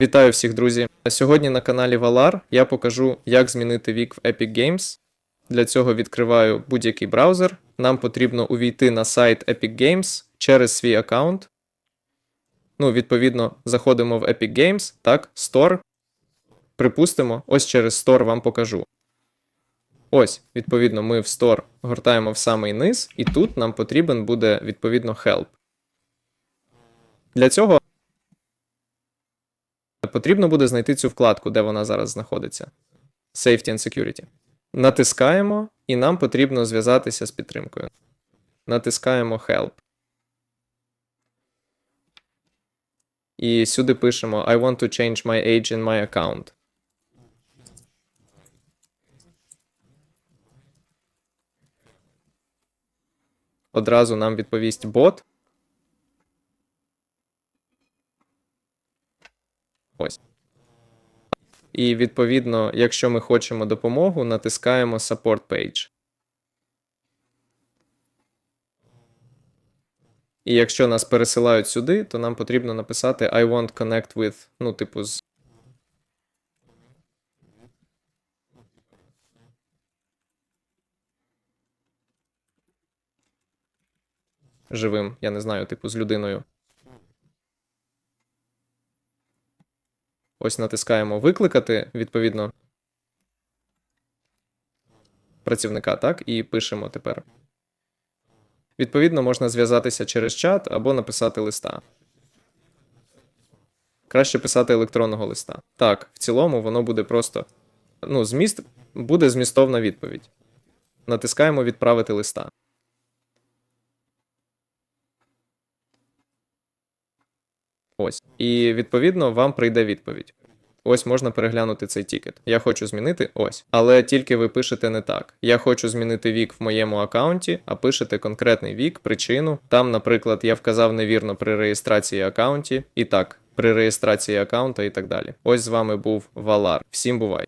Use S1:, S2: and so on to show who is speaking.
S1: Вітаю всіх, друзі! Сьогодні на каналі Valar я покажу, як змінити вік в Epic Games. Для цього відкриваю будь-який браузер. Нам потрібно увійти на сайт Epic Games через свій аккаунт. Ну, відповідно, заходимо в Epic Games, так, Store. Припустимо, ось через Store вам покажу. Ось, відповідно, ми в Store гортаємо в самий низ, і тут нам потрібен буде, відповідно, Help. Для цього потрібно буде знайти цю вкладку, де вона зараз знаходиться. Safety and Security. Натискаємо, і нам потрібно зв'язатися з підтримкою. Натискаємо Help. І сюди пишемо I want to change my age in my account. Одразу нам відповість бот. Ось. І відповідно, якщо ми хочемо допомогу, натискаємо Support Page. І якщо нас пересилають сюди, то нам потрібно написати I want connect with, ну, типу, з. Живим, я не знаю, типу, з людиною. Ось натискаємо викликати, відповідно, працівника, так, і пишемо тепер. Відповідно, можна зв'язатися через чат або написати листа. Краще писати електронного листа. Так, в цілому воно буде просто. Ну, зміст буде змістовна відповідь. Натискаємо відправити листа. Ось. І відповідно вам прийде відповідь. Ось можна переглянути цей тікет. Я хочу змінити ось. Але тільки ви пишете не так. Я хочу змінити вік в моєму аккаунті, а пишете конкретний вік, причину. Там, наприклад, я вказав невірно при реєстрації аккаунті. І так, при реєстрації аккаунта і так далі. Ось з вами був Валар. Всім бувай!